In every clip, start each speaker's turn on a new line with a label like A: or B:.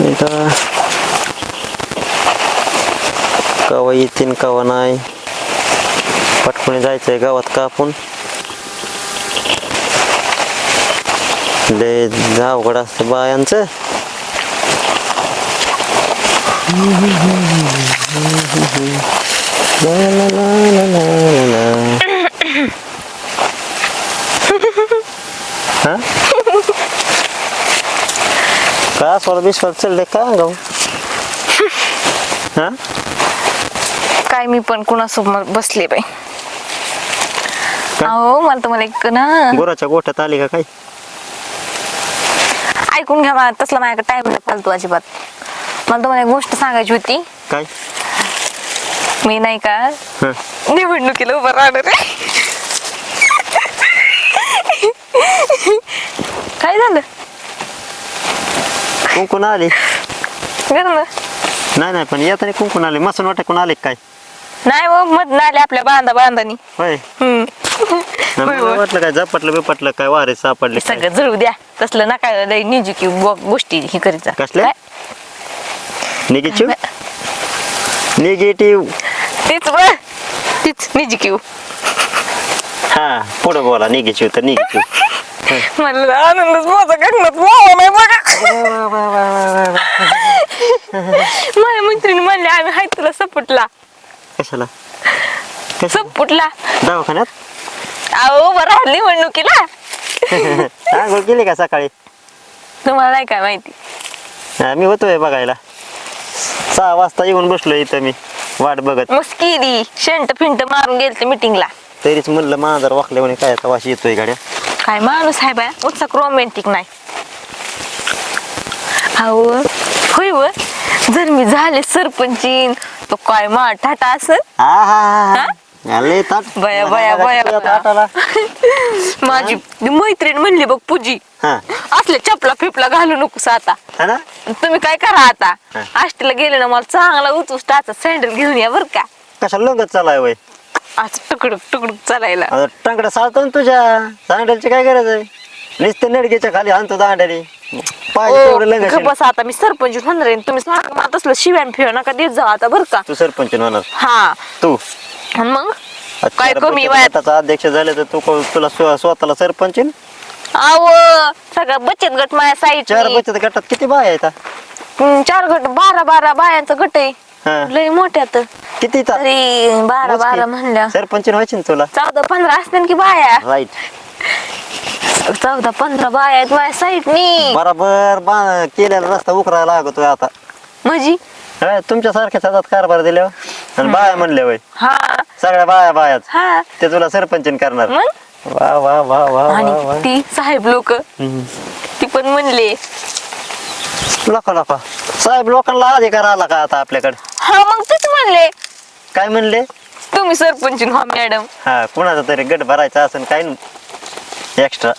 A: इथं कवा येतील कवा नाही. पटकन जायचंय गावात कापून. लय अवघड असतं बायांचं. हा? का सोळा बीस वर चढले का गाव हा
B: काय मी पण कुणासमोर बसले बाई? अहो मला तर मला एक ना
A: गुराच्या गोठ्यात आली का काय
B: ऐकून घ्या मला तसला माझ्याकडे टाइम नाही फालतू अजिबात मला तुम्हाला एक गोष्ट सांगायची होती
A: काय
B: मी नाही का
A: हं.
B: निवडणुकीला उभं राहणार आहे काय झालं
A: कुंकून आली
B: झालं
A: नाही नाही पण येताना कुंकून आली मसन वाटकून आले काय?
B: नाही मग मधन आले आपल्या बांधा बांधानी.
A: होय.
B: हम्म.
A: मला
B: होय, होय.
A: वाटलं काय झपटलं बिपटलं काय वारे सापडले काय?
B: सगळं जळू द्या. तसलं नका लय निजुकी गोष्टी ही करीत जा.
A: कसल्या?
B: काय?
A: निगेटिव्ह? निगेटिव्ह.
B: तीच बघ. तीच निजुकी
A: हा पुढे बोला निगेटिव्ह तर निगेटिव्ह.
B: मला आनंदच माझा गगनात वाव नाही बघा. माझ्या मैत्रिणी म्हणले आम्ही हाय तुला सपुटला
A: कशाला? कशा
B: सपुटला
A: दवाखान्यात?
B: अहो बरं हल्ली निवडणुकीला.
A: आंघोळ केली का सकाळी?
B: तुम्हाला नाही काय माहिती?
A: हा, मी होतोय बघायला. सहा वाजता येऊन बसलो इथं मी वाट बघत.
B: मस्त केली. शेंट फिंट मारून गेलते मिटिंगला
A: तरीच म्हणलं मांजर वाकले म्हणे काय आता वाशी येतोय गाड्या.
B: काय माणूस आहे बाय? उत्साक रोमॅन्टिक नाही. अहो होय व? जर मी झाले सरपंचीन तो काय मा ठाटा असल?
A: हा लय ताट.
B: बया बया बया.
A: तुझ्या ताटाला.
B: माझी मैत्रीण म्हणली बघ पूजी.
A: हा.
B: असले चपला फिपला घालू नकोस आता.
A: हा ना?
B: तुम्ही काय करा आता?
A: हा.
B: आष्टीला गेले ना मला चांगला उचूस टाचा सँडल घेऊन या बर का.
A: कशाला लंगत चालाय वय?
B: आज तुकडुक तुकडुक चालायला.
A: आता टांगड्या साळतो ना तुझ्या. दांड्याची काय गरज आहे? नुसतं नडगेच्या खाली आणतो दांड्याने. पाहिजे तेवढं
B: बसा आता मी सरपंच होणार आहे तुम्ही सांगा मला तसलं शिव्यान फिव्या नका देत जाऊ आता बर का?
A: तू सरपंच होणार.
B: हा.
A: तू.
B: आणि मग? काय कमी वयात?
A: अध्यक्ष झाले तर तू को- तुला स्व- स्वतःला सरपंच आहे?
B: आव सगळं बचत गट माझ्या साईड
A: चार बचत गटात किती बाय आहेत हा?
B: चार गट बारा बारा बायांचा गट आहे.
A: हा.
B: लय मोठ्यात.
A: किती ता-
B: तरी बारा
A: मोजकी.
B: बारा म्हणल्या.
A: सरपंच व्हायची ना तुला?
B: चौदा पंधरा असतील की बाया.
A: राईट
B: चौदा पंधरा बाया आहेत माझ्या साईडनी.
A: बराबर बा केलेला रस्ता उकरायला लागतोय आता.
B: म्हणजे?
A: हा, तुमच्या सारख्याच हातात कारभार दिल्यावर. आणि बाया म्हणले वय.
B: हा.
A: सगळ्या बाया बायाच.
B: हा.
A: ते तुला सरपंच करणार.
B: मग?
A: वा वा वा वा वा
B: आणि
A: वा.
B: ती साहेब लोक
A: हम्म.
B: ती पण म्हणले.
A: लोका लोका. साहेब लोकांना अधिकार आला का आता आपल्याकडे?
B: हा मग तेच म्हणले.
A: काय म्हणले?
B: तुम्ही सरपंच व्हा मॅडम.
A: हा कुणाचा तरी गट भरायचा असेल काय एक्स्ट्रा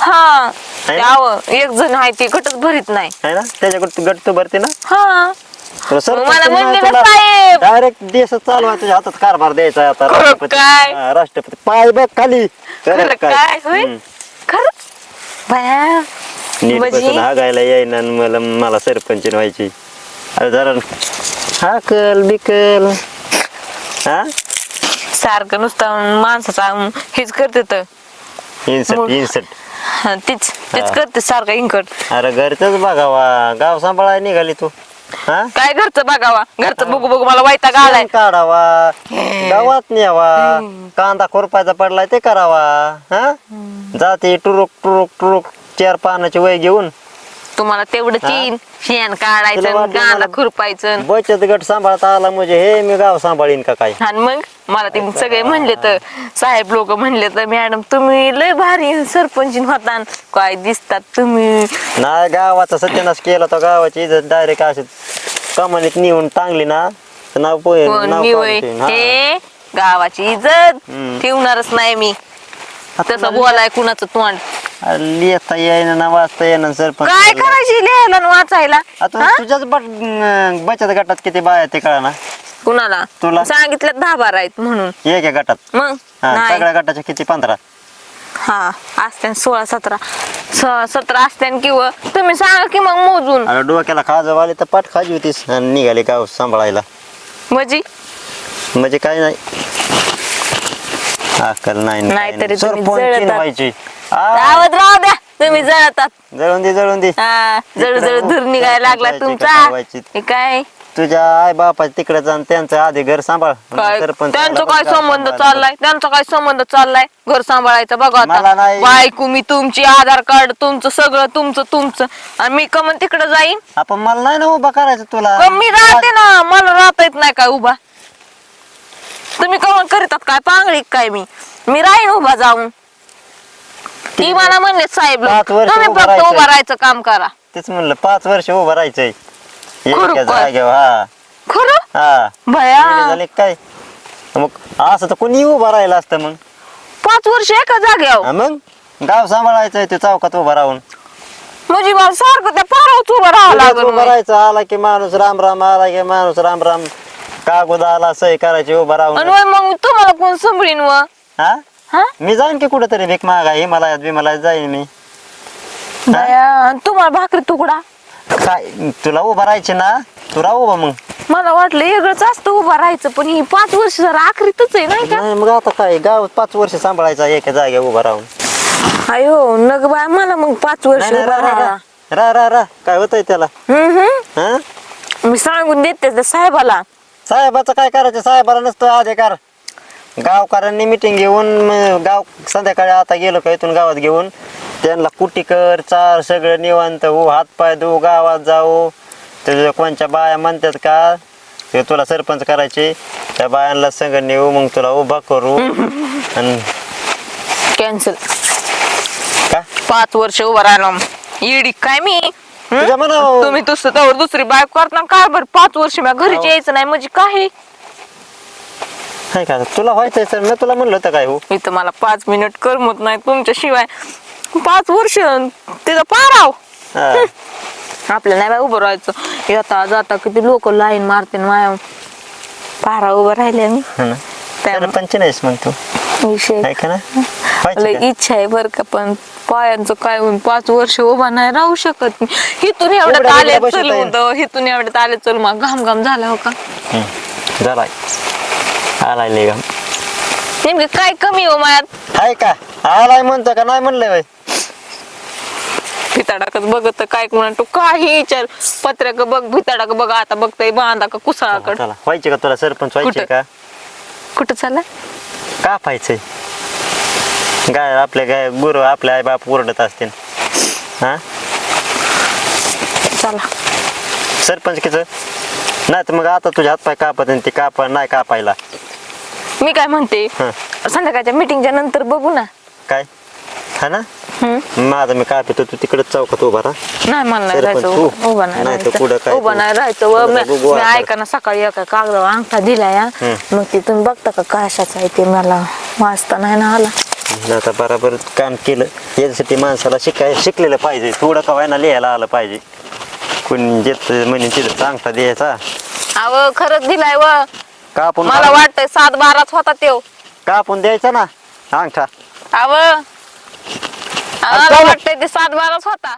B: हा
A: है ना?
B: एक जण आहे ते गटच भरीत नाही.
A: आहे ना? त्याच्याकडे गट तू भरते ना?
B: हा. मला म्हणले ना साहेब.
A: डायरेक्ट देश तुझ्या हातात कारभार द्यायचा आहे आता
B: खरं
A: राष्ट्रपती.
B: काय?
A: हा, राष्ट्रपती. पाय बघ खाली.
B: खरं
A: खरं
B: काय? होय?
A: हम्म.
B: खरंच? बाया.
A: नीट
B: म्हणजे?
A: बसून हागायला येईना आणि मला मला सरपंच व्हायची. अरे जरा हाकल बिकल. हा?
B: सारखं नुसतं माणसाचा हेच करते तर.
A: इन्सर्ट
B: मग-
A: इन्सर्ट.
B: हा, तीच तीच
A: हा.
B: करते सारखं इंकट
A: अरे घरचंच बघावा. गाव सांभाळाय निघाली तू. हा?
B: काय घरचं बघावा? घरचं बघू बघू मला वैताग आलाय
A: शेण काढावा. गावात न्यावा. कांदा खुरपायचा पडलाय ते करावा. हा? जाते टुरुक टुरुक टुरुक. चार पानाची वय घेऊन
B: तुम्हाला तेवढं
A: हा?
B: तीन शेण
A: तुला
B: काढायचं
A: वाटलं
B: कांदा
A: मला-
B: खुरपायचं.
A: बचत गट सांभाळता आला म्हणजे हे मी गाव सांभाळीन का काय?
B: आणि मग? मला ते सगळे म्हणले तर. साहेब लोक म्हणले तर मॅडम तुम्ही लय भारी सरपंच होता काय दिसतात तुम्ही.
A: नाही गावाचा सत्यानाश केला तर गावाची इज्जत डायरेक्ट अशी कमानीत नेऊन टांगली ना. तर नाव पोहे
B: मी.
A: हा.
B: हे गावाची इज्जत.
A: हम्म.
B: ठेवणारच नाही मी.
A: आता
B: तसं बोलाय कुणाचं तोंड?
A: लिहिता येईना ना वाचता येईना सरपंच
B: काय करायची लिहायला वाचायला?
A: आता
B: हा?
A: तुझ्याच बट- बचत गटात किती बाया ते कळा ना.
B: कुणाला?
A: तुला?
B: सांगितलं दहा बारा आहेत म्हणून.
A: एक एक गटात.
B: मग?
A: हा
B: नाही.
A: सगळ्या गटाच्या किती? पंधरा.
B: हा असत्यान सोळा सतरा. सोळा सतरा असत्यान किंवा तुम्ही सांगा की मग मोजून.
A: डोक्याला खाजव आले तर पाठ खाजी होतीस आणि निघाले गाव सांभाळायला.
B: म्हणजे?
A: म्हणजे काय नाही. अक्कल नाही न
B: नाही.
A: काय
B: तरी तुम्ही जळतात.
A: व्हायची आ,
B: राहू द्या तुम्ही जळतात.
A: जळून दे जळून दे.
B: हा जळू जळू धूर निघायला लागला
A: जायची का
B: तुमचा? हे काय?
A: तुझ्या आई बापाच्या तिकडे जाऊन त्यांचं आधी घर सांभाळ.
B: काय?
A: सरपंच
B: त्यांचा काय संबंध चाललाय? त्यांचा काय संबंध चाललाय? घर सांभाळायचा बघा
A: मला
B: आता
A: नाही-
B: बायको मी तुमची आधार कार्ड तुमचं सगळं तुमचं तुमचं. आणि मी कमन तिकडे जाईन.
A: आपण मला नाही ना उभा करायचं तुला?
B: पण मी राहते ना. मला राहता येत नाही काय उभा. तुम्ही कमन करीतात? काय पांगळी काय मी? मी राहीन उभा जाऊन. ती मला म्हणले साहेब
A: पाच वर्ष
B: तुम्ही
A: उभं
B: फक्त. उभा राहायचं काम करा.
A: तेच म्हणलं पाच वर्ष उभं राहायचंय.
B: खरं
A: एका
B: काय?
A: जागेवर हा.
B: खरं
A: हा. गेले
B: भया
A: झाले काय? मग असं तर कोणी उभं राहिलं असतं मग.
B: पाच वर्ष एका जाग्यावर
A: हा मग? गाव सांभाळायचंय ते चौकात उभं राहून.
B: म्हणजे मला सारखं त्या पारावच उभं राहावं लागल
A: उभं. राहायचं. आला की माणूस राम राम आला की माणूस राम राम. कागद आला सही करायची उभं
B: आणि
A: राहून
B: वय मग तुम्हाला कोण सांभाळीन व?
A: हा?
B: हा?
A: मी जाईन की कुठेतरी भीक मागा हिमालयात बिमालयात जाईन मी.
B: बया, आणि तुम्हाला भाकरी तुकडा?
A: काय तुला उभं राहायचे ना? तू राहू उभा मग.
B: मला वाटलं वेगळंच असतं उभं राहायचं पण ही पाच वर्ष जरा आखरीतच आहे नाही का?
A: नाही मग आता काय गाव पाच वर्ष सांभाळायचा एका जागेवर उभा राहून.
B: अयो नग बाय मला मग पाच वर्ष
A: नाही, नाही,
B: उभं
A: रा, रा,
B: राहा.
A: रा, रा, रा. काय होतंय त्याला?
B: हम्म, हम्म.
A: हा?
B: मी सांगून देते त्या साहेबाला.
A: साहेबाचं काय करायचं? साहेबाला नसतो अधिकार. गावकऱ्यांनी मिटिंग घेऊन म, गाव संध्याकाळी आता गेलो का इथून गावात घेऊन त्यांना कुटी कर चार सगळं निवांत हो हात पाय धुवू गावात जाऊ. तुझ्या कोणच्या बाया म्हणतात का ते तुला सरपंच करायचे. त्या बायांना संग नेऊ मग तुला उभा करू. आणि
B: कॅन्सल
A: का?
B: पाच वर्ष उभं राहिलं. इडी काय मी?
A: तुझ्या मनावर.
B: तुम्ही दुसरं त्यावर दुसरी बायक करता काय बरं? पाच वर्ष मी घरीच. यायचं नाही. म्हणजे काय?
A: तुला व्हायचंय सर. मी तुला म्हणलं होतं काय हो?
B: इथं मला पाच मिनिट करमत नाही. तुमच्याशिवाय पाच वर्ष तिथं पाराव
A: हा.
B: आपल्याला नाही बाय उभं राहायचं. येता जाता किती लोक लाईन मारते माया पारा उभं राहिले मी.
A: हा. ना.
B: त्या-
A: सरपंच नाहीस मग तू.
B: विषय.
A: आहे का का?
B: इच्छा आहे बर का पण पायांचं काय होऊन पाच वर्ष उभा नाही राहू शकत मी. हिथून
A: एवढ्या
B: आले
A: बसता
B: चल
A: येईल.
B: होतं हिथून आले चल मग घाम घाम झाला हो का?
A: हम्म. झालाय आलाय लय घाम.
B: नेमकं काय कमी हो मायात?
A: आहे का? आलाय म्हणतो का? नाही म्हणलंय बाई.
B: भिताडाकच बघत काय म्हणतो काही विचार. पत्र्याक बघ भिताडाक बघ आता बघतय बांधा का कुसाळाकड.
A: चला. व्हायचे का तुला? सरपंच व्हायचे
B: कुठं?
A: का?
B: कुठं चालला?
A: का पाहायचंय गाय आपल्या गाय गुरु आपल्या आई बाप ओरडत असतील. हा?
B: चला.
A: सरपंच किच नाही तर मग आता तुझ्या हातपाय कापत आणि ते काप नाही कापायला.
B: मी काय म्हणते?
A: हं.
B: संध्याकाळच्या मिटिंगच्या नंतर बघू ना.
A: काय? हा ना? माझं मी कापतो तू तिकडे चौकात उभा राहा.
B: नाही मला नाही
A: सरपंच
B: राहायचं
A: तू?
B: उभं नाही
A: नाही तर
B: राहायचं.
A: काय
B: उभं
A: तू?
B: नाही राहायचं व मी
A: बघू
B: मी
A: आता.
B: ऐका ना सकाळी एका कागदावर अंगठा दिला या. मग ते तुम्ही बघता का कशाचा आहे ते मला? वाचता नाही ना आला.
A: आता बरोबर काम केलं. याच्यासाठी माणसाला शिकाय शिकलेलं पाहिजे. थोडं का व्हायना लिहायला आलं पाहिजे. कोणी जेत म्हणे तिथं चांगता द्यायचा.
B: अव खरंच दिलाय व.
A: कापून
B: मला वाटतंय सात बाराच होता त्यो.
A: कापून द्यायचा ना अंगठा.
B: अव
A: चला.
B: वाटतंय ते सात बाराच होता